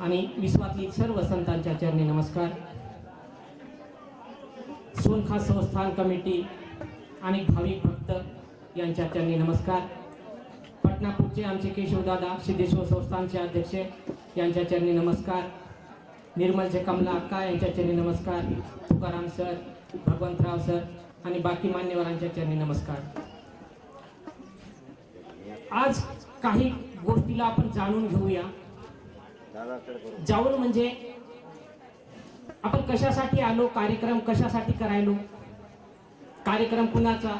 आणि विश्वातील सर्व संतांच्या चरणी नमस्कार. सोनखा संस्थान कमिटी आणि भाविक भक्त यांच्या चरणी नमस्कार. पटनापूरचे आमचे केशवदादा सिद्धेश्वर संस्थानचे अध्यक्ष यांच्या चरणी नमस्कार. निर्मलचे कमला अक्का यांच्या चरणी नमस्कार. तुकाराम सर भगवंतराव सर आणि बाकी मान्यवरांच्या चरणी नमस्कार. आज काही गोष्टीला आपण जाणून घेऊया. जाऊन म्हणजे आपण कशासाठी आलो कार्यक्रम कशासाठी करायलो? कार्यक्रम कुणाचा?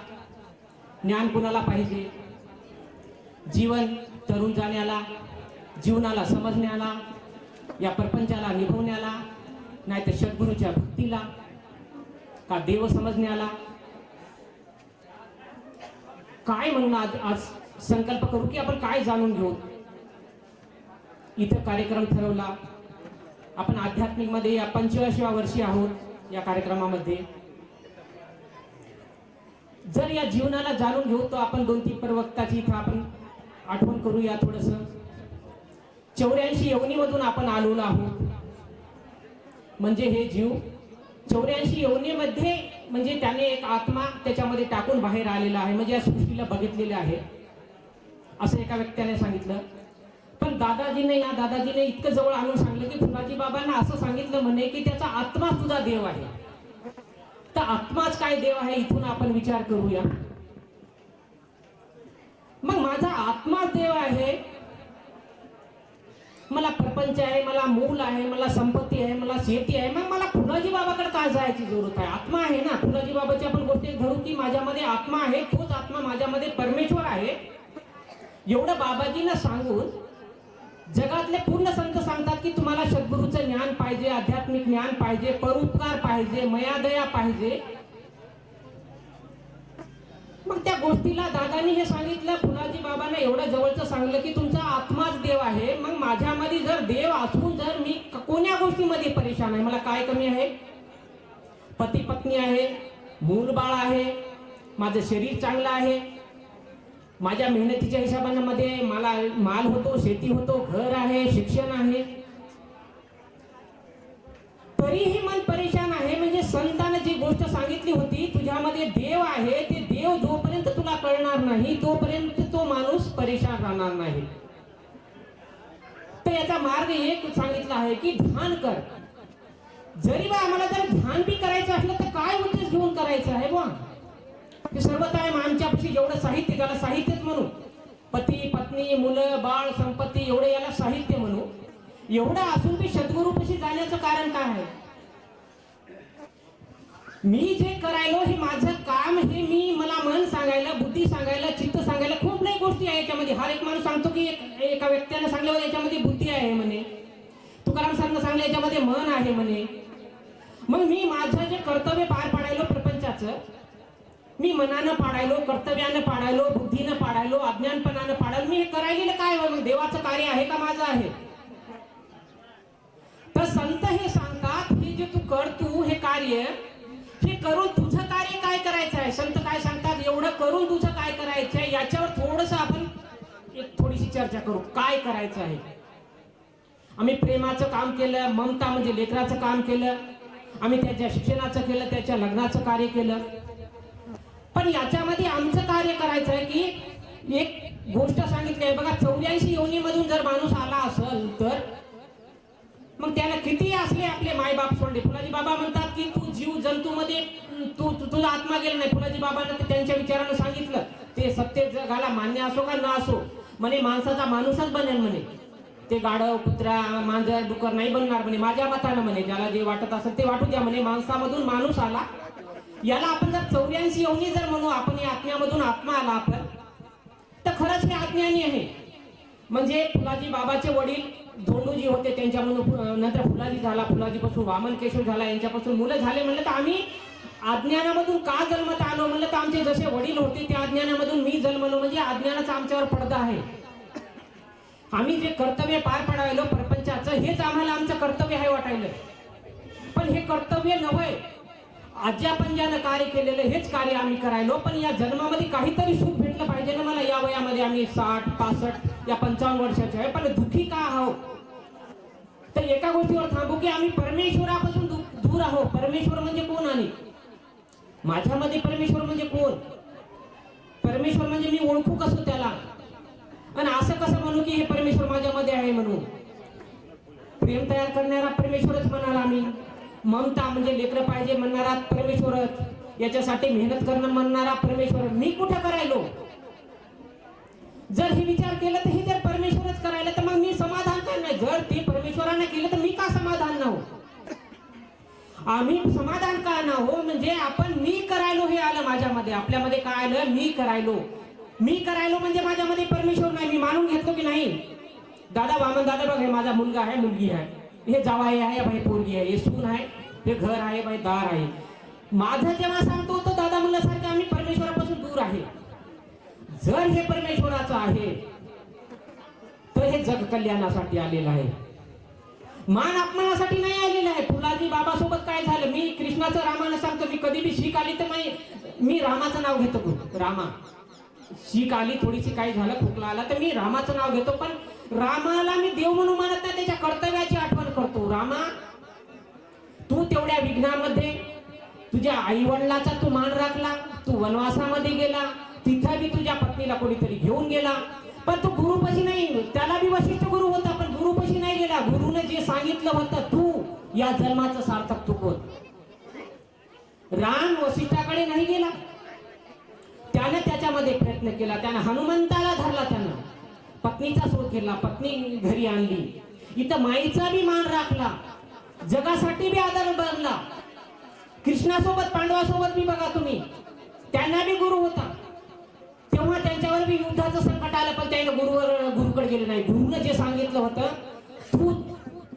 ज्ञान कुणाला पाहिजे? जीवन तरुण जाण्याला जीवनाला समजण्याला या प्रपंचाला निभवण्याला नाही तर सद्गुरूच्या भक्तीला का देव समजण्याला? काय म्हणून आज आज संकल्प करू की आपण काय जाणून घेऊ? इथं कार्यक्रम ठरवला. आपण आध्यात्मिकमध्ये या पंचवीसव्या वर्षी आहोत या कार्यक्रमामध्ये. जर या जीवनाला जाणून घेऊ तर आपण दोन तीन प्रवक्ताची इथं आपण आठवण करूया थोडस. चौऱ्याऐंशी यवनीमधून आपण आलेलो आहोत. म्हणजे हे जीव चौऱ्याऐंशी यवनीमध्ये म्हणजे त्याने एक आत्मा त्याच्यामध्ये टाकून बाहेर आलेला आहे. म्हणजे या सृष्टीला बघितलेले आहे. असं एका व्यक्त्याने सांगितलं. पण दादाजीने या दादाजीने इतकं जवळ आणून सांगितलं की फुलाजी बाबांना असं सांगितलं म्हणे की त्याचा आत्मा तुझा देव आहे. तर आत्माच काय देव आहे इथून आपण विचार करूया. मग माझा आत्मा देव आहे. मला प्रपंच आहे मला मूल आहे मला संपत्ती आहे मला शेती आहे. मग मला फुलाजी बाबाकडे काय जायची जरूरत आहे? आत्मा आहे ना? फुलाजी बाबाची आपण गोष्टी धरू की माझ्यामध्ये आत्मा आहे तोच आत्मा माझ्यामध्ये परमेश्वर आहे. एवढं बाबाजींना सांगून जगातले पूर्ण संत सांगतात की तुम्हाला सद्गुरूचं ज्ञान पाहिजे आध्यात्मिक ज्ञान पाहिजे परोपकार पाहिजे मयादया पाहिजे. मग त्या गोष्टीला दादानी हे सांगितलं फुलाजी बाबांना एवढं जवळचं सांगलं की तुमचा आत्माच देव आहे. मग माझ्यामध्ये जर देव असून जर मी कोण्या गोष्टीमध्ये परेशान आहे? मला काय कमी आहे? पती पत्नी आहे मूल बाळ आहे माझं शरीर चांगलं आहे माझ्या मेहनतीच्या हिशोबामध्ये मला माल होतो शेती होतो घर आहे शिक्षण आहे. तरीही मन परेशान आहे म्हणजे संतानं जी गोष्ट सांगितली होती तुझ्यामध्ये देव आहे ते देव जोपर्यंत तुला कळणार नाही तोपर्यंत तो माणूस परेशान राहणार नाही. तर याचा मार्ग एक सांगितला आहे की ध्यान कर. जरी बा आम्हाला जर ध्यान बी करायचं असलं तर काय उद्देश घेऊन करायचं आहे बा ते सर्व काय आमच्यापाशी जेवढं साहित्य त्याला साहित्यच म्हणू पती पत्नी मुलं बाळ संपत्ती एवढं याला साहित्य म्हणू. एवढं असून बी सद्गुरूपशी जाण्याचं कारण काय आहे? मी जे करायलो हे माझं काम हे मी मला मन सांगायला बुद्धी सांगायला चित्त सांगायला खूप नाही गोष्टी आहे याच्यामध्ये. हर एक माणूस सांगतो की एक एका व्यक्तीने सांगल्यावर याच्यामध्ये बुद्धी आहे म्हणे. तुकाराम सरांना सांगलं याच्यामध्ये मन आहे म्हणे. मग मी माझं जे कर्तव्य पार पाडायलो प्रपंचाचं मी मनानं पाडायलो कर्तव्यानं पाडायलो बुद्धीनं पाडायलो अज्ञानपणानं पाडायलो मी हे करायला काय हो? मग देवाचं कार्य आहे का माझं आहे? तर संत हे सांगतात हे जे तू कर तू हे कार्य हे करून तुझं कार्य काय करायचं आहे? संत काय सांगतात एवढं करून तुझं काय करायचं आहे? याच्यावर थोडस आपण एक थोडीशी चर्चा करू. काय करायचं आहे? आम्ही प्रेमाचं काम केलं ममता म्हणजे लेकराचं काम केलं आम्ही त्याच्या शिक्षणाचं केलं त्याच्या लग्नाचं कार्य केलं. पण याच्यामध्ये आमचं कार्य करायचं आहे की एक गोष्ट सांगितली आहे. बघा चौऱ्याऐंशी योनीमधून जर माणूस आला असेल तर मग त्याला किती असले आपले मायबाप सोडले फुलाजी बाबा म्हणतात की तू जीव जंतूमध्ये तू तू- तुझा आत्मा गेला नाही. फुलाजी बाबांना त्यांच्या विचारानं सांगितलं. ते सत्य जगाला मान्य असो का न असो? म्हणे माणसाचा माणूसच बनेल म्हणे. ते गाढव कुत्रा मांजर डुकर नाही बनणार म्हणे. माझ्या मतानं म्हणे ज्याला जे वाटत असेल ते वाटू द्या म्हणे. माणसामधून माणूस आला याला आपण जर चौऱ्याऐंशी योनी जर म्हणू आपण या आत्म्यामधून आत्मा आला आपण तर खरंच हे आज्ञानी आहे. म्हणजे फुलाजी बाबाचे वडील धोंडूजी होते त्यांच्यामधून म्हणून नंतर फुलाजी झाला फुलाजीपासून वामन केशव झाला यांच्यापासून मुलं झाले. म्हणलं तर आम्ही अज्ञानामधून का जन्मत आलो? म्हणलं तर आमचे जसे वडील होते त्या अज्ञानामधून मी जन्मलो. म्हणजे अज्ञानाचा आमच्यावर पडदा आहे. आम्ही जे कर्तव्य पार पाडायलो प्रपंचाचं हेच आम्हाला आमचं कर्तव्य आहे वाटायलं. पण हे कर्तव्य नव्हे. आज्या पंजानं कार्य केलेलं हेच कार्य आम्ही करायलो पण या जन्मामध्ये काहीतरी सुख भेटलं पाहिजे ना मला या वयामध्ये. आम्ही साठ पासष्ट या पंचावन्न वर्षाचे आहे पण दुःखी का आहो तर एका गोष्टीवर थांबू की आम्ही परमेश्वरापासून दूर आहो परमेश्वर म्हणजे कोण आणि? माझ्यामध्ये परमेश्वर म्हणजे कोण? परमेश्वर म्हणजे मी ओळखू कसं त्याला? आणि असं कसं म्हणू की हे परमेश्वर माझ्यामध्ये आहे म्हणून? प्रेम तयार करणारा परमेश्वरच म्हणाला आम्ही. ममता म्हणजे लेकरं पाहिजे म्हणणारा परमेश्वरच याच्यासाठी मेहनत करणं म्हणणारा परमेश्वर. मी कुठं करायलो? जर हे विचार केला तर हे जर परमेश्वरच करायला तर मग मी समाधान काय नाही? जर ते परमेश्वराने केलं तर मी का समाधान ना हो आम्ही समाधान का ना हो? म्हणजे आपण मी करायलो हे आलं माझ्यामध्ये. आपल्यामध्ये काय आलं? मी करायलो. मी करायलो म्हणजे माझ्यामध्ये परमेश्वर नाही. मी मानून घेतलो की नाही? दादा वामन दादा बघ हे माझा मुलगा आहे मुलगी आहे. हे जावाई आहे भाई पोरगी आहे हे सून आहे हे घर आहे भाई दार आहे. माझं जेव्हा सांगतो तो दादा मुलासारखं आम्ही परमेश्वरापासून दूर आहे. जर हे परमेश्वराचं आहे तर हे जग कल्याणासाठी आलेलं आहे. मान अपमानासाठी नाही आलेलं आहे. फुलाजी बाबासोबत काय झालं? मी कृष्णाचं रामानं सांगतो मी कधी बी शीख आली तर मी मी रामाचं नाव घेतो रामा. शीख आली थोडीशी काय झालं खोकला आला तर मी रामाचं नाव घेतो. पण रामाला मी देव म्हणून मानत नाही त्याच्या कर्तव्याची आठवण करतो. रामा तू तेवढ्या विघ्नामध्ये तुझ्या आई वडिलाचा तू मान राखला तू वनवासामध्ये गेला तिथं बी तुझ्या पत्नीला कोणीतरी घेऊन गेला. पण तू गुरुपशी नाही त्याला बी वशिष्ठ गुरु होता पण गुरुपशी नाही गेला. गुरुने जे सांगितलं होतं तू या जन्माचं सार्थक तू कोण राम वशिष्ठाकडे नाही गेला. त्याने त्याच्यामध्ये प्रयत्न केला. त्याने हनुमंताला धरला त्यानं. पत्नीचा शोध घेतला. पत्नी घरी आणली. इथं माईचा बी मान राखला. जगासाठी बी आदर बनला कृष्णासोबत पांडवासोबत बी बघा तुम्ही. त्यांना बी गुरु होता. तेव्हा त्यांच्यावर बी युद्धाचं संकट आलं पण त्याने गुरुवर गुरुकडे गेले नाही. गुरुनं जे सांगितलं होतं तू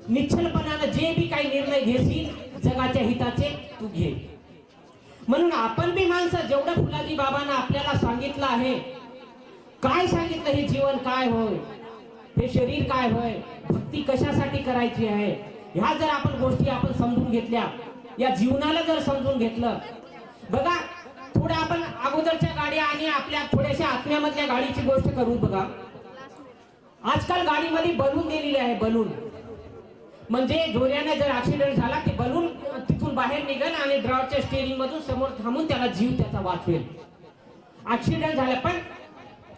निश्चलपणानं जे बी काही निर्णय घेशील जगाच्या हिताचे तू घे. म्हणून आपण बी माणसं जेवढं फुलाजी बाबांना आपल्याला सांगितलं आहे काय सांगितलं हे जीवन काय होय? हे शरीर काय होय? भक्ती कशासाठी करायची आहे? ह्या जर आपण गोष्टी आपण समजून घेतल्या या जीवनाला जर समजून घेतलं बघा थोड्या आपण अगोदरच्या गाड्या आणि आपल्या थोड्याशा आत्म्यामधल्या गाडीची गोष्ट करू बघा. आजकाल गाडीमध्ये बलून दिलेले आहे बलून. म्हणजे जोऱ्याने जर ऍक्सिडेंट झाला ते बलून तिथून बाहेर निघेल आणि ड्रायव्हरच्या स्टेरिंग मधून समोर थांबून त्याला जीव त्याचा वाचवेल. ऍक्सिडेंट झाला पण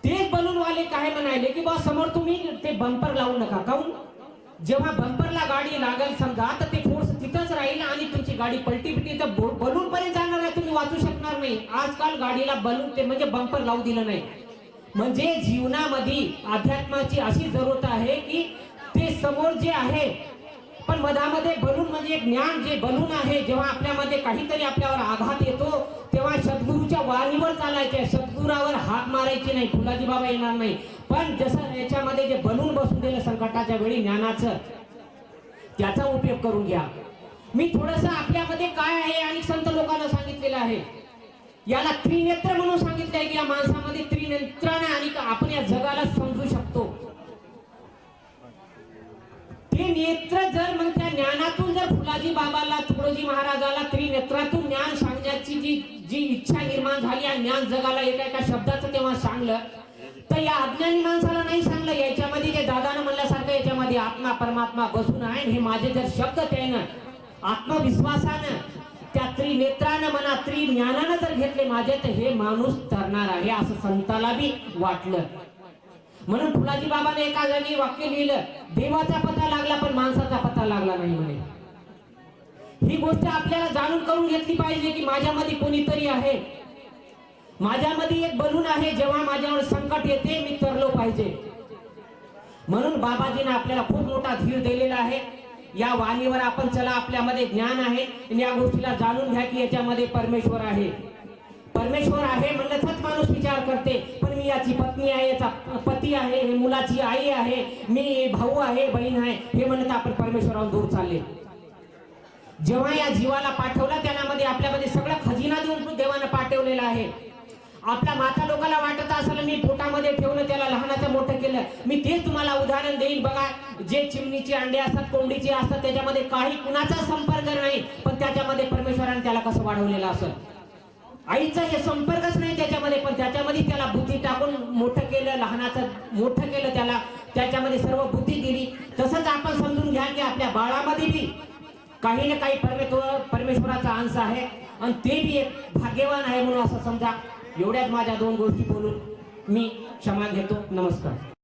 तेच बलून वाले काय म्हणाले की बा समोर तुम्ही ते बंपर लावू नका. काऊन जेव्हा बंपरला गाडी लागेल समजा तर ते फोर्स तिथंच राहील आणि तुमची गाडी पलटी पिटी तर बलून पर्यंत जाणार आहे तुम्ही वाचू शकणार नाही. आजकाल गाडीला बलून ते म्हणजे बंपर लावू दिलं नाही. म्हणजे जीवनामध्ये अध्यात्माची अशी जरूरत आहे की ते समोर जे आहे पण मधामध्ये बलून म्हणजे ज्ञान जे बलून आहे जेव्हा आपल्यामध्ये काहीतरी आपल्यावर आघात येतो तेव्हा सद्गुरूच्या वाणीवर चालायचे सद्गुरावर हात मारायचे नाही फुलाजी बाबा येणार नाही. पण जसं याच्यामध्ये जे बनून बसून दिलं संकटाच्या वेळी ज्ञानाचं त्याचा उपयोग करून घ्या. मी थोडस आपल्यामध्ये काय आहे आणि संत लोकांना सांगितलेलं आहे. याला त्रिनेत्र म्हणून सांगितलं आहे की या माणसामध्ये त्रिनेत्राने आणि आपण या जगाला समजू शकतो. ते नेत्र जर मग त्या ज्ञानातून जर फुलाजी बाबाला तुकडोजी महाराजाला त्रिनेत्रातून ज्ञान सांगण्याची जी जी इच्छा निर्माण झाली आणि ज्ञान जगाला एका एका शब्दाचं तेव्हा सांगलं तर या अज्ञानी माणसाला नाही सांगलं याच्यामध्ये जे दादानं म्हणल्यासारखं याच्यामध्ये आत्मा परमात्मा बसून आहे हे माझे जर शब्द त्यानं आत्मविश्वासानं त्या त्रिनेत्रानं म्हणा त्रिज्ञानानं जर घेतले माझे तर हे माणूस तरणार आहे असं संताला बी वाटलं. म्हणून फुलाजी बाबाने एका जागी वाक्य लिहिलं देवाचा पता लागला पण माणसाचा पता लागला नाही म्हणे. ही गोष्ट आपल्याला जाणून करून घेतली पाहिजे की माझ्यामध्ये कोणीतरी आहे. माझ्यामध्ये एक बलून आहे जेव्हा माझ्यावर संकट येते मी तरलो पाहिजे. म्हणून बाबाजीने आपल्याला खूप मोठा धीर दिलेला आहे. या वाणीवर आपण चला आपल्यामध्ये ज्ञान आहे. आणि या गोष्टीला जाणून घ्या की याच्यामध्ये परमेश्वर आहे. परमेश्वर आहे म्हणलं थच माणूस विचार करते पण मी याची पत्नी आहे याचा पती आहे हे मुलाची आई आहे मी भाऊ आहे बहीण आहे हे म्हणत आपण परमेश्वरावर दूर चालले. जेव्हा या जीवाला पाठवला त्यामध्ये आपल्यामध्ये सगळं खजिना देऊन देवानं पाठवलेला आहे. आपल्या माता लोकांना वाटत असेल मी पोटामध्ये ठेवलं त्याला लहानाचं मोठं केलं. मी तेच तुम्हाला उदाहरण देईल बघा जे चिमणीचे अंडे असतात कोंबडीचे असतात त्याच्यामध्ये काही कुणाचा संपर्क नाही पण त्याच्यामध्ये परमेश्वराने त्याला कसं वाढवलेलं असेल? आईचा हे संपर्कच नाही त्याच्यामध्ये पण त्याच्यामध्ये त्याला बुद्धी टाकून मोठं केलं लहानाचं मोठं केलं त्याला त्याच्यामध्ये सर्व बुद्धी दिली. तसंच आपण समजून घ्या की आपल्या बाळामध्ये बी काही ना काही परमेश्वर परमेश्वराचा अंश आहे. आणि ते बी एक भाग्यवान आहे म्हणून असं समजा एवढ्याच माझ्या दोन गोष्टी बोलून मी क्षमा घेतो. नमस्कार.